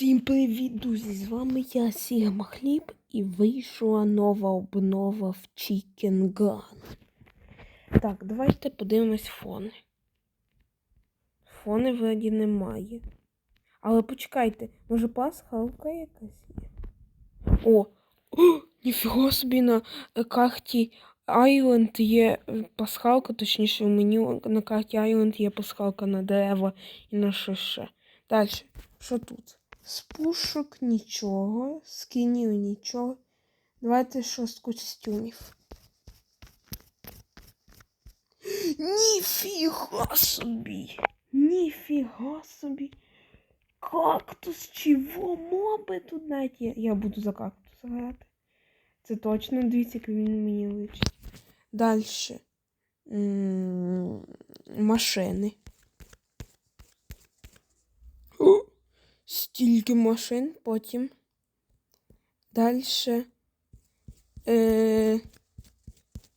Всім привіт, друзі! З вами я Сігма Хліб і вийшла нова обнова в Chicken Gun. Так, давайте подивимось фони. Фони вроді немає. Але почекайте, може пасхалка якась є? О! О! Ніфіга собі на карті Island є е, пасхалка, точніше в меню на карті Island є пасхалка на дерева і на ще. Далі, що тут? З пушок нічого, скінів нічого. Давайте з костюмів. Ніфіга собі! Ніфіга собі! Кактус чого моби тут навіть є. Я буду за кактус грати. Це точно дивіться, як він мені личить. Далі. Машини. О! Стільки машин, потім. Далі. Е...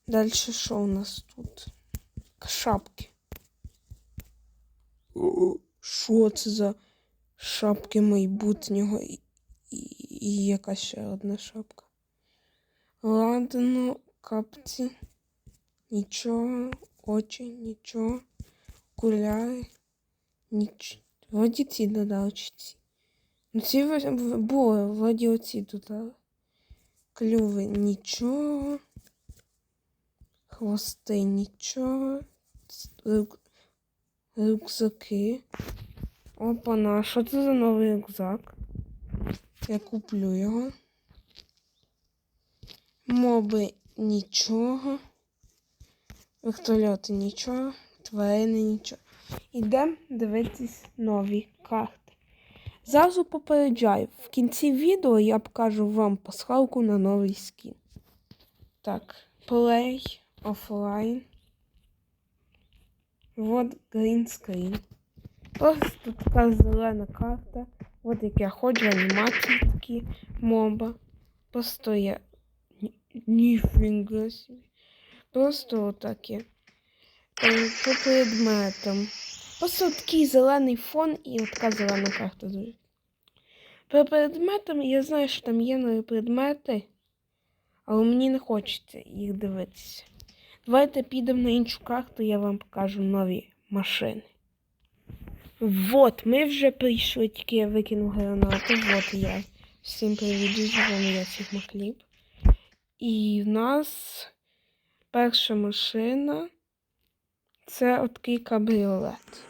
Далі що у нас тут? Шапки. Що це за шапки майбутнього і, і, і яка ще одна шапка? Ладно, капці. Нічого, очі, нічого. Окуляри. Нічого. Ці додали чи Ну ці були, вроді оці додали. Клюви нічого. Хвости нічого. Рюк... Рюкзаки. Опа-на, що це за новий рюкзак? Я куплю його. Моби нічого. Вертольоти нічого. Тварини нічого. Ідемо дивитись нові карти. Зразу попереджаю, в кінці відео я покажу вам пасхалку на новий скін. Так, play, offline. Вот green screen. Просто така зелена карта. От як я ходжу, анімації такі моба. Просто я. Ні- Ніфіга собі. Просто отаке. Е, По предметам. Просто такий зелений фон і така зелена карта дуже. По предметам я знаю, що там є нові предмети, але мені не хочеться їх дивитися. Давайте підемо на іншу карту, я вам покажу нові машини. Вот, ми вже прийшли, тільки я викинув гранату. Вот я. Всім привіт, з я Сігма Хліб. І в нас перша машина. Це отакий кабріолет.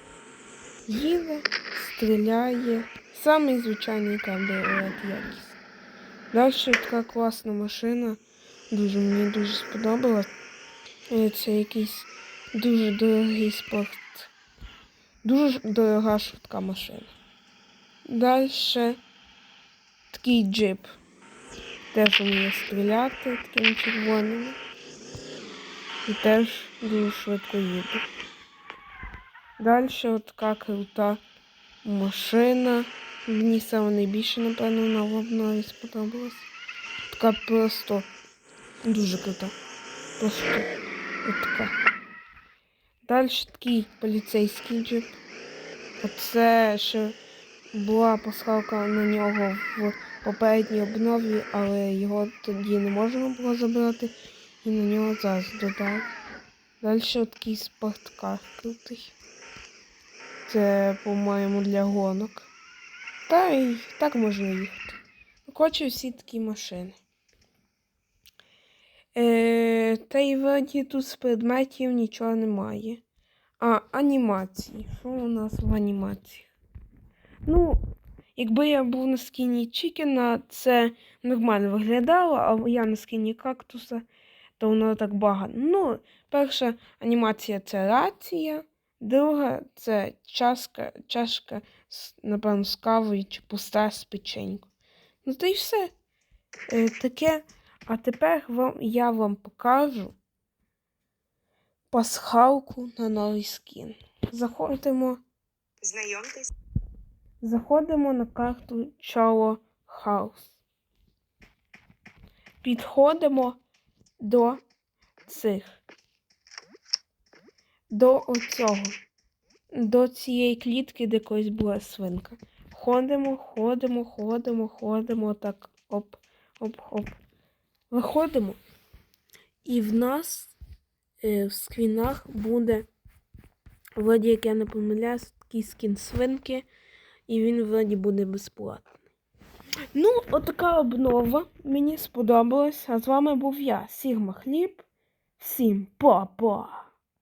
Їде, стріляє. Самий звичайний кабріолет якісь. Далі така класна машина. Дуже мені дуже сподобалась. Е, Це якийсь дуже дорогий спорт. Дуже дорога швидка машина. Далі такий джип. Теж вміє стріляти такими червоними. І теж дуже швидко їде. Далі от така крута машина. Мені саме найбільше, напевно, вона в обнові сподобалась. Така просто дуже крута. Просто така. Далі такий поліцейський джип. Оце ще була пасхалка на нього в попередній обнові, але його тоді не можна було забрати. І на нього зараз додав. Далі такий спорткар крутий. Це, по-моєму, для гонок. Та й так можна їхати. Ну, Коротше, всі такі машини. Е, та й вроді тут з предметів нічого немає. А, анімації. Що у нас в анімаціях? Ну, якби я був на скіні Чікена, це нормально виглядало, а я на скіні кактуса, то воно так багато. Ну, перша анімація це рація, друга це чашка, чашка напевно, з кавою чи пуста з печенькою. Ну, то й все. Е, таке. А тепер вам, я вам покажу пасхалку на новий скін. Заходимо. Знайомтесь, Заходимо на карту Чало Хаус. Підходимо до цих. До оцього. До цієї клітки, де колись була свинка. ходимо, ходимо, ходимо, ходимо, так оп, оп, оп. Виходимо. І в нас е, в скрінах буде, вроді, як я не помиляюсь, такий скін свинки, і він вроді буде безплатний. Ну, отака обнова. Мені сподобалась. А з вами був я, Сігма Хліб. Всім па-па!